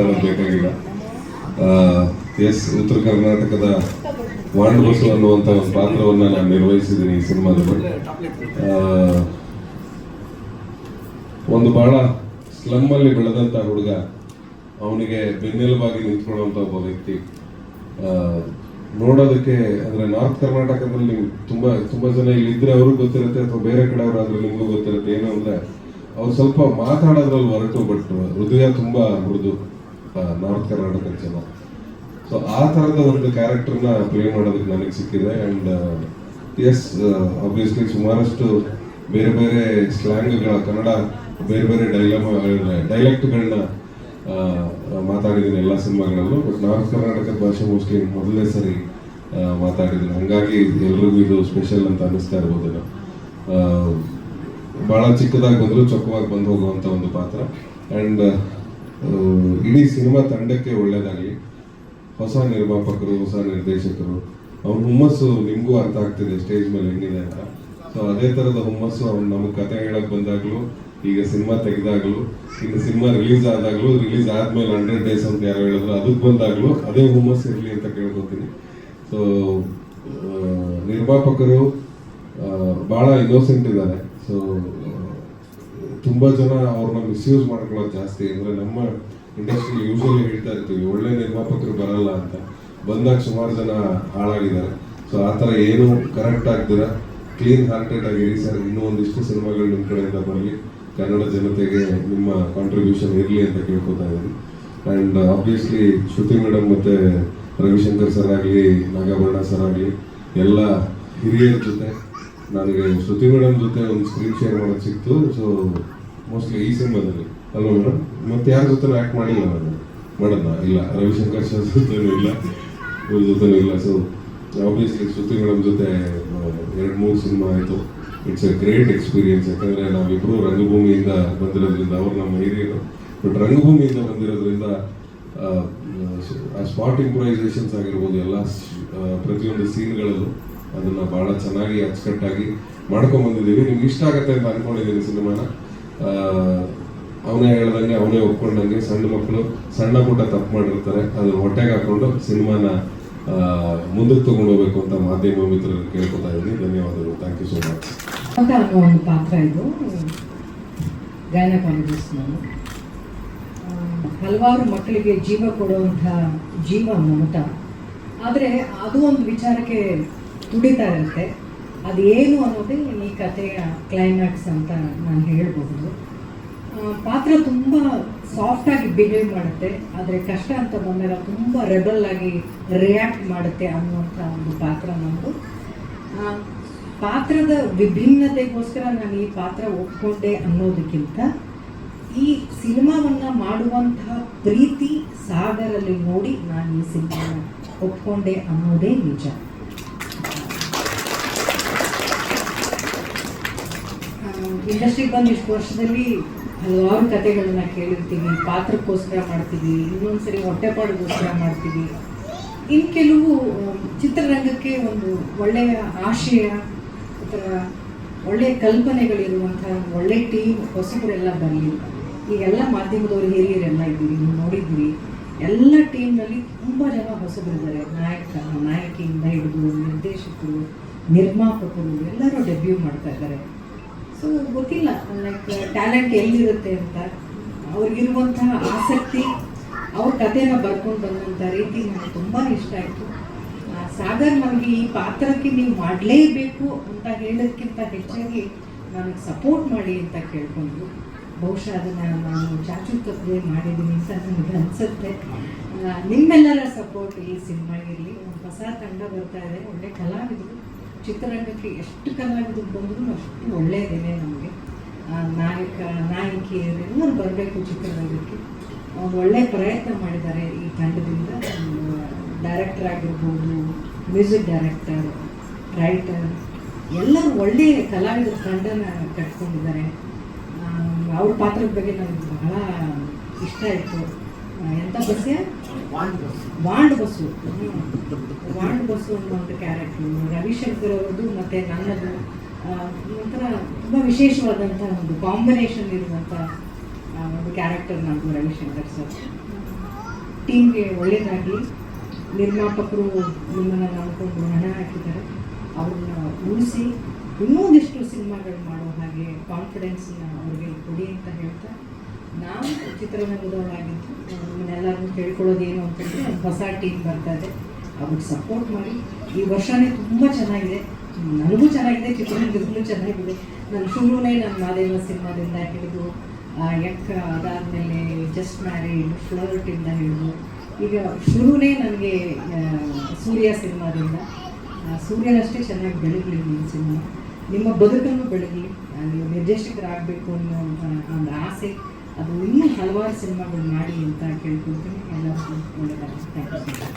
ಮಾತಾಡೋದು ಬೇಕಾಗಿಲ್ಲ. ಎಸ್ ಉತ್ತರ ಕರ್ನಾಟಕದ ವಾಂಡ್ ಬಸು ಅನ್ನುವಂಥ ಒಂದು ಪಾತ್ರವನ್ನು ನಾನು ನಿರ್ವಹಿಸಿದ್ದೀನಿ ಈ ಸಿನಿಮಾದಲ್ಲಿ. ಒಂದು ಬಹಳ ಸ್ಲಮ್ ಅಲ್ಲಿ ಬೆಳೆದಂತ ಹುಡುಗ, ಅವನಿಗೆ ಬೆನ್ನೆಲುಬಾಗಿ ನಿಂತ್ಕೊಳ್ಳುವಂತ ಒಬ್ಬ ವ್ಯಕ್ತಿ. ನೋಡೋದಕ್ಕೆ ಅಂದ್ರೆ ನಾರ್ತ್ ಕರ್ನಾಟಕದಲ್ಲಿ ತುಂಬಾ ತುಂಬಾ ಜನ ಇಲ್ಲಿ ಇದ್ರೆ ಅವ್ರಿಗೂ ಗೊತ್ತಿರುತ್ತೆ ಅಥವಾ ಬೇರೆ ಕಡೆ ಅವರಾದ್ರೆ ನಿಮ್ಗೂ ಗೊತ್ತಿರುತ್ತೆ. ಏನು ಅಂದ್ರೆ ಅವ್ರು ಸ್ವಲ್ಪ ಮಾತಾಡೋದ್ರಲ್ಲಿ ಹೊರಟು, ಬಟ್ ಹೃದಯ ತುಂಬಾ ಮೃದು ನಾರ್ತ್ ಕರ್ನಾಟಕದ ಜನ. ಸೊ ಆ ತರದ ಒಂದು ಕ್ಯಾರೆಕ್ಟರ್ನ ಪ್ಲೇ ಮಾಡೋದಕ್ಕೆ ನನಗೆ ಸಿಕ್ಕಿದೆ ಅಂಡ್ ಎಸ್ ಆಬ್ವಿಯಸ್ಲಿ ಸುಮಾರಷ್ಟು ಬೇರೆ ಬೇರೆ ಸ್ಲ್ಯಾಂಗ್ಗಳ ಕನ್ನಡ ಬೇರೆ ಬೇರೆ ಡೈಲಾಗ್ ಡೈಲೆಕ್ಟ್ಗಳನ್ನ ಮಾತಾಡಿದ್ದೀನಿ ಎಲ್ಲ ಸಿನಿಮಾಗಳಲ್ಲೂ ಬಟ್ ನಾರ್ತ್ ಕರ್ನಾಟಕದ ಭಾಷೆ ಮೋಸ್ಟ್ಲಿ ಮೊದಲನೇ ಸರಿ ಮಾತಾಡಿದ್ದೀನಿ ಹಂಗಾಗಿ ಎಲ್ರಿಗೂ ಇದು ಸ್ಪೆಷಲ್ ಅಂತ ಅನ್ನಿಸ್ತಾ ಇರ್ಬೋದು ಭಾಳ ಚಿಕ್ಕದಾಗಿ ಬಂದರೂ, ಚೊಕ್ಕವಾಗಿ ಬಂದು ಹೋಗುವಂಥ ಒಂದು ಪಾತ್ರ. ಆ್ಯಂಡ್ ಇಡೀ ಸಿನಿಮಾ ತಂಡಕ್ಕೆ ಒಳ್ಳೇದಾಗಲಿ. ಹೊಸ ನಿರ್ಮಾಪಕರು, ಹೊಸ ನಿರ್ದೇಶಕರು, ಅವ್ರ ಹುಮ್ಮಸ್ಸು ನಿಮಗೂ ಅರ್ಥ ಆಗ್ತಿದೆ, ಸ್ಟೇಜ್ ಮೇಲೆ ಹೆಂಗಿದೆ ಅಂತ. ಸೊ ಅದೇ ಥರದ ಹುಮ್ಮಸ್ಸು ಅವ್ರು ನಮಗೆ ಕತೆ ಹೇಳಕ್ ಬಂದಾಗಲೂ, ಈಗ ಸಿನಿಮಾ ತೆಗೆದಾಗಲೂ ಇನ್ನು ಸಿನಿಮಾ ರಿಲೀಸ್ ಆದಾಗಲೂ, ರಿಲೀಸ್ ಆದ್ಮೇಲೆ ಹಂಡ್ರೆಡ್ ಡೇಸ್ ಅಂತ ಯಾರು ಹೇಳಿದ್ರು ಅದಕ್ಕೆ ಬಂದಾಗಲೂ ಅದೇ ಹುಮ್ಮಸ್ಸು ಇರಲಿ ಅಂತ ಕೇಳ್ಕೊತೀನಿ. ಸೊ ನಿರ್ಮಾಪಕರು ಭಾಳ ಇನ್ನೋಸೆಂಟ್ ಇದ್ದಾರೆ. ಸೊ ತುಂಬಾ ಜನ ಅವ್ರನ್ನ ಮಿಸ್ಯೂಸ್ ಮಾಡ್ಕೊಳ್ಳೋದು ಜಾಸ್ತಿ. ಅಂದ್ರೆ ನಮ್ಮ ಇಂಡಸ್ಟ್ರಿ ಯೂಶಲಿ ಹೇಳ್ತಾ ಇರ್ತೀವಿ, ಒಳ್ಳೆ ನಿರ್ಮಾಪಕರು ಬರಲ್ಲ ಅಂತ. ಬಂದಾಗ ಸುಮಾರು ಜನ ಹಾಳಾಗಿದ್ದಾರೆ. ಸೊ ಆ ಥರ ಏನು ಕರೆಕ್ಟ್ ಆಗ್ದಿರ ಕ್ಲೀನ್ ಹಾರ್ಟೆಡ್ ಆಗಿರಿ ಸರ್. ಇನ್ನೂ ಒಂದಿಷ್ಟು ಸಿನಿಮಾಗಳು ನಿಮ್ಮ ಕಡೆಯಿಂದ ಬರಲಿ ಕನ್ನಡ ಜನತೆಗೆ ನಿಮ್ಮ ಕಾಂಟ್ರಿಬ್ಯೂಷನ್ ಇರಲಿ ಅಂತ ಕೇಳ್ಕೊತಾ ಇದ್ದೀನಿ. ಆ್ಯಂಡ್ ಆಬ್ವಿಯಸ್ಲಿ ಶ್ರುತಿ ಮೇಡಮ್ ಮತ್ತೆ ರವಿಶಂಕರ್ ಸರ್ ಆಗಲಿ, ನಾಗಾಭರಣ ಸರ್ ಆಗಲಿ, ಎಲ್ಲ ಹಿರಿಯರ ಜೊತೆ ನನಗೆ ಶ್ರುತಿ ಮೇಡಮ್ ಜೊತೆ ಒಂದು ಸ್ಕ್ರೀನ್ ಶೇರ್ ಮಾಡೋದು ಸಿಕ್ತು. ಸೊ ಮೋಸ್ಟ್ಲಿ ಈ ಸಿನಿಮಾದಲ್ಲಿ ಅಲ್ವಾ ಮೇಡಮ್? ಮತ್ತೆ ಯಾರ ಜೊತೆ ಆ್ಯಕ್ಟ್ ಮಾಡಿಲ್ಲ ನಾನು. ಮಾಡೋಣ ಇಲ್ಲ. ರವಿಶಂಕರ್ ಸರ್ ಜೊತೆನೂ ಇಲ್ಲ. ಇವ್ರ ಜೊತೆನೂ ಇಲ್ಲ. ಸೊ ಆಬ್ವಿಯಸ್ಲಿ ಶ್ರುತಿ ಮೇಡಮ್ ಜೊತೆ ಎರಡು ಮೂರು ಸಿನಿಮಾ ಆಯಿತು. ಇಟ್ಸ್ ಎ ಗ್ರೇಟ್ ಎಕ್ಸ್ಪೀರಿಯನ್ಸ್ ಯಾಕಂದರೆ ನಾವಿಬ್ಬರು ರಂಗಭೂಮಿಯಿಂದ ಬಂದಿರೋದ್ರಿಂದ ಅವ್ರು ನಮ್ಮ ಹಿರಿಯರು. ಬಟ್ ರಂಗಭೂಮಿಯಿಂದ ಬಂದಿರೋದ್ರಿಂದ ಆ, ಸ್ಪಾಟ್ ಇಂಪ್ರೈಸೇಷನ್ಸ್ ಆಗಿರ್ಬೋದು ಎಲ್ಲ ಪ್ರತಿಯೊಂದು ಸೀನ್ಗಳಲ್ಲೂ ಅದನ್ನ ಬಹಳ ಚೆನ್ನಾಗಿ ಅಚ್ಚುಕಟ್ಟಾಗಿ ಮಾಡ್ಕೊಂಡ್ ಬಂದಿದ್ದೀವಿ. ನಿಮ್ಗೆ ಇಷ್ಟ ಆಗತ್ತೆ ಅಂತ ಅನ್ಕೊಂಡಿದ್ದೀನಿ ಸಿನಿಮಾನ. ಅವನೇ ಹೇಳ್ದಂಗೆ, ಅವನೇ ಒಪ್ಕೊಂಡಂಗೆ ಸಣ್ಣ ಮಕ್ಕಳು ಸಣ್ಣ ಪುಟ್ಟ ತಪ್ಪು ಮಾಡಿರ್ತಾರೆ. ಅದನ್ನ ಹೊಟ್ಟೆಗೆ ಹಾಕೊಂಡು ಸಿನಿಮಾನ ಮುಂದಕ್ಕೆ ತಗೊಂಡು ಹೋಗ್ಬೇಕು ಅಂತ ಮಾಧ್ಯಮ ಮಿತ್ರರು ಕೇಳ್ಕೊತಾ ಇದ್ದೀನಿ. ಧನ್ಯವಾದಗಳು. ಥ್ಯಾಂಕ್ ಯು ಸೋ ಮಚ್ ಒಂದು ಪಾತ್ರ ಇದು. ನಾನು. ಹಲವಾರು ಮಕ್ಕಳಿಗೆ ಜೀವ ಕೊಡುವಂಥ ಜೀವ ಮಮತ. ಆದರೆ ಅದು ಒಂದು ವಿಚಾರಕ್ಕೆ ತುಡಿತಾ ಅದು ಏನು ಅನ್ನೋದೇ ಈ ಕಥೆಯ ಕ್ಲೈಮ್ಯಾಕ್ಸ್ ಅಂತ ನಾನು ಹೇಳ್ಬಹುದು ಆ, ಪಾತ್ರ ತುಂಬ ಸಾಫ್ಟಾಗಿ ಬಿಹೇವ್ ಮಾಡುತ್ತೆ ಆದರೆ ಕಷ್ಟ ಅಂತ ಬಂದಾಗ ತುಂಬ ರೆಬಲ್ ಆಗಿ ರಿಯಾಕ್ಟ್ ಮಾಡುತ್ತೆ ಅನ್ನುವಂಥ ಒಂದು ಪಾತ್ರ ನಮ್ಮದು ಪಾತ್ರದ ವಿಭಿನ್ನತೆಗೋಸ್ಕರ ನಾನು ಈ ಪಾತ್ರ ಒಪ್ಕೊಂಡೆ ಅನ್ನೋದಕ್ಕಿಂತ ಈ ಸಿನಿಮಾವನ್ನು ಮಾಡುವಂತಹ ಪ್ರೀತಿ ಸಾಗರಲ್ಲಿ ನೋಡಿ ನಾನು ಈ ಸಿನಿಮಾನ ಒಪ್ಕೊಂಡೆ ಅನ್ನೋದೇ ನಿಜ. ಇಂಡಸ್ಟ್ರಿಗೆ ಬಂದು ಇಷ್ಟು ವರ್ಷದಲ್ಲಿ ಹಲವಾರು ಕತೆಗಳನ್ನ ಕೇಳಿರ್ತೀವಿ ಪಾತ್ರಕ್ಕೋಸ್ಕರ ಮಾಡ್ತೀವಿ, ಇನ್ನೊಂದ್ಸರಿ ಹೊಟ್ಟೆಪಾಡಿಗೋಸ್ಕರ ಮಾಡ್ತೀವಿ. ಇನ್ನು ಕೆಲವು ಚಿತ್ರರಂಗಕ್ಕೆ ಒಂದು ಒಳ್ಳೆಯ ಆಶಯ ಅಥವಾ ಒಳ್ಳೆಯ ಕಲ್ಪನೆಗಳಿರುವಂಥ ಒಳ್ಳೆ ಟೀಮ್ ಹೊಸಬರೆಲ್ಲ ಬರಲಿ ಈಗೆಲ್ಲ ಮಾಧ್ಯಮದವರು ಹಿರಿಯರೆಲ್ಲ ಇದ್ದೀವಿ ನೀವು ನೋಡಿದ್ದೀರಿ. ಎಲ್ಲ ಟೀಮ್ನಲ್ಲಿ ತುಂಬ ಜನ ಹೊಸಬರಿದ್ದಾರೆ. ನಾಯಕ, ನಾಯಕಿಯಿಂದ ಹಿಡಿದು ನಿರ್ದೇಶಕರು, ನಿರ್ಮಾಪಕರು, ಎಲ್ಲರೂ ಡೆಬ್ಯೂ ಮಾಡ್ತಾ ಇದ್ದಾರೆ. ಸೊ ಗೊತ್ತಿಲ್ಲ. ಲೈಕ್ ಟ್ಯಾಲೆಂಟ್ ಎಲ್ಲಿರುತ್ತೆ ಅಂತ. ಅವ್ರಿಗಿರುವಂತಹ ಆಸಕ್ತಿ, ಅವ್ರ ಕಥೆನ ಬರ್ಕೊಂಡು ಬಂದಂಥ ರೀತಿ ನನಗೆ ತುಂಬಾ ಇಷ್ಟ ಆಯಿತು. ಸಾಗರ್ ನನಗೆ ಈ ಪಾತ್ರಕ್ಕೆ ನೀವು ಮಾಡಲೇಬೇಕು ಅಂತ ಹೇಳೋದಕ್ಕಿಂತ ಹೆಚ್ಚಾಗಿ ನನಗೆ ಸಪೋರ್ಟ್ ಮಾಡಿ ಅಂತ ಕೇಳ್ಕೊಂಡ್ರು. ಬಹುಶಃ ಅದನ್ನು ನಾನು ಚಾಚು ತಪ್ಪದೆ ಮಾಡಿದ್ದೀನಿ ಅಂತ ನನಗೆ ಅನಿಸುತ್ತೆ. ನಿಮ್ಮೆಲ್ಲರ ಸಪೋರ್ಟ್ ಈ ಸಿನಿಮಾಗಿರಲಿ ಒಂದು ಹೊಸ ತಂಡ ಬರ್ತಾ ಇದೆ. ಒಳ್ಳೆ ಕಲಾವಿದರು. ಚಿತ್ರರಂಗಕ್ಕೆ ಎಷ್ಟು ಕಲಾವಿದರು ಬಂದರೂ ಅಷ್ಟು ಒಳ್ಳೆಯದೇನೆ ನಮಗೆ. ನಾಯಕ ನಾಯಕಿಯರೆಲ್ಲರೂ ಬರಬೇಕು ಚಿತ್ರರಂಗಕ್ಕೆ. ಒಳ್ಳೆಯ ಪ್ರಯತ್ನ ಮಾಡಿದ್ದಾರೆ ಈ ತಂಡದಿಂದ. ಡೈರೆಕ್ಟರ್ ಆಗಿರ್ಬೋದು ಮ್ಯೂಸಿಕ್ ಡೈರೆಕ್ಟರ್ ರೈಟರ್ ಎಲ್ಲರೂ ಒಳ್ಳೆಯ ಕಲಾವಿದ ತಂಡನ ಕಟ್ಕೊಂಡಿದ್ದಾರೆ. ಅವ್ರ ಪಾತ್ರದ ಬಗ್ಗೆ ನನಗೆ ಬಹಳ ಇಷ್ಟ ಆಯಿತು ಎಂಥ ಬಸ್ಸೇ ವಾಂಡ್ ಬಸ್ಸು. ವಾಂಡ್ ಬಸ್ಸು ಅನ್ನುವಂಥ ಕ್ಯಾರೆಕ್ಟ್ರು ರವಿಶಂಕರ್ ಅವ್ರದ್ದು ಮತ್ತು ನನ್ನದು. ಒಂಥರ ತುಂಬ ವಿಶೇಷವಾದಂಥ ಒಂದು ಕಾಂಬಿನೇಷನ್ ಇರುವಂಥ ಒಂದು ಕ್ಯಾರೆಕ್ಟರ್ ನಮ್ಮದು ರವಿಶಂಕರ್ ಸರ್ ಟೀಮ್ಗೆ ಒಳ್ಳೆಯದಾಗಿ ನಿರ್ಮಾಪಕರು ನಿಮ್ಮನ್ನು ನೋಡ್ಕೊಂಡು ಹಣ ಹಾಕಿದ್ದಾರೆ. ಅವ್ರನ್ನ ಉಳಿಸಿ ಇನ್ನೊಂದಿಷ್ಟು ಸಿನಿಮಾಗಳು ಮಾಡೋ ಹಾಗೆ ಕಾನ್ಫಿಡೆನ್ಸನ್ನ ಅವ್ರಿಗೆ ಕೊಡಿ ಅಂತ ಹೇಳ್ತಾ ನಾವು ಚಿತ್ರರಂಗದವರಾಗಿದ್ದು ನಮ್ಮನ್ನೆಲ್ಲರನ್ನು ಕೇಳ್ಕೊಳ್ಳೋದು ಏನು ಅಂತಂದರೆ ಹೊಸ ಟೀಮ್ ಬರ್ತಾ ಇದೆ. ಅವ್ರಿಗೆ ಸಪೋರ್ಟ್ ಮಾಡಿ. ಈ ವರ್ಷನೇ ತುಂಬ ಚೆನ್ನಾಗಿದೆ. ನನಗೂ ಚೆನ್ನಾಗಿದೆ, ಚಿತ್ರರಂಗದಲ್ಲೂ ಚೆನ್ನಾಗಿದೆ. ನಾನು ಶುರುನೇ ನನ್ನ ಮಾದೇವ ಸಿನಿಮಾದಿಂದ ಹಿಡಿದು ಎಕ್ಕ ಅದಾದಮೇಲೆ ಜಸ್ಟ್ ಮ್ಯಾರಿಡ್ ಫ್ಲೋರ್ಟಿಂದ ಹಿಡಿದು, ಈಗ ಶುರುನೇ ನನಗೆ ಸೂರ್ಯ ಸಿನಿಮಾದಿಂದ. ಸೂರ್ಯನಷ್ಟೇ ಚೆನ್ನಾಗಿ ಬೆಳಗಲಿ ನಿಮ್ಮ ಸಿನಿಮಾ. ನಿಮ್ಮ ಬದುಕನ್ನು ಬೆಳಗಲಿ ನೀವು ನಿರ್ದೇಶಕರಾಗಬೇಕು ಅನ್ನೋ ಒಂದು ಆಸೆ. ಅದು ಇನ್ನೂ ಹಲವಾರು ಸಿನಿಮಾಗಳು ಮಾಡಿ ಅಂತ ಒಳ್ಳೆಯದಾಗಲಿ ಥ್ಯಾಂಕ್ ಯು